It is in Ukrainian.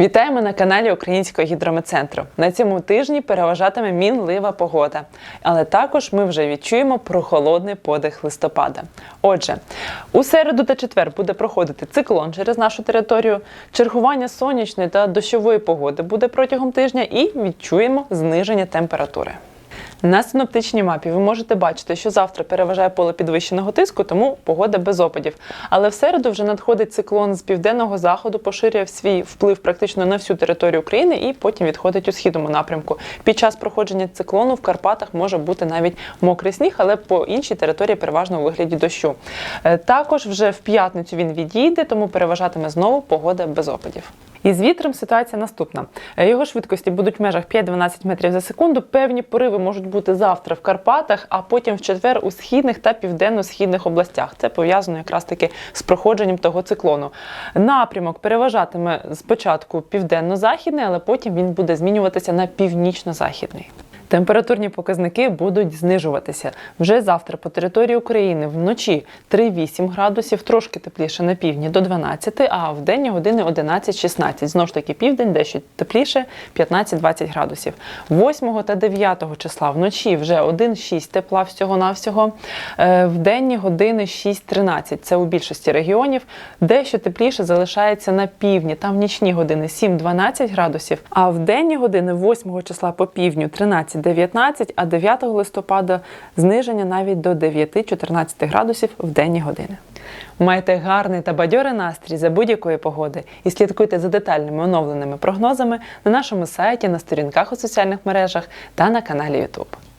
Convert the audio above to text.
Вітаємо на каналі Українського гідрометцентру. На цьому тижні переважатиме мінлива погода, але також ми вже відчуємо прохолодний подих листопада. Отже, у середу та четвер буде проходити циклон через нашу територію. Чергування сонячної та дощової погоди буде протягом тижня і відчуємо зниження температури. На синоптичній мапі ви можете бачити, що завтра переважає поле підвищеного тиску, тому погода без опадів. Але в середу вже надходить циклон з південного заходу, поширює свій вплив практично на всю територію України і потім відходить у східному напрямку. Під час проходження циклону в Карпатах може бути навіть мокрий сніг, але по іншій території переважно у вигляді дощу. Е, Також вже в п'ятницю він відійде, тому переважатиме знову погода без опадів. Із вітром ситуація наступна. Е, Його швидкості будуть в межах 5-12 метрів за секунду. Певні пориви можуть бути завтра в Карпатах, а потім в четвер у східних та південно-східних областях. Це пов'язано якраз таки з проходженням того циклону. Напрямок переважатиме спочатку південно-західний, але потім він буде змінюватися на північно-західний. Температурні показники будуть знижуватися. Вже завтра по території України вночі 3-8 градусів, трошки тепліше на півдні до 12, а в денні години 11-16. Знову ж таки, південь дещо тепліше 15-20 градусів. 8 та 9 числа вночі вже 1-6 тепла всього-навсього. Е, В денні години 6-13. Це у більшості регіонів. Дещо тепліше залишається на півдні. Там нічні години 7-12 градусів, а в денні години 8 числа по півдню 13 19, а 9 листопада зниження навіть до 9-14 градусів в денні години. Майте гарний та бадьорий настрій за будь-якої погоди і слідкуйте за детальними оновленими прогнозами на нашому сайті, на сторінках у соціальних мережах та на каналі YouTube.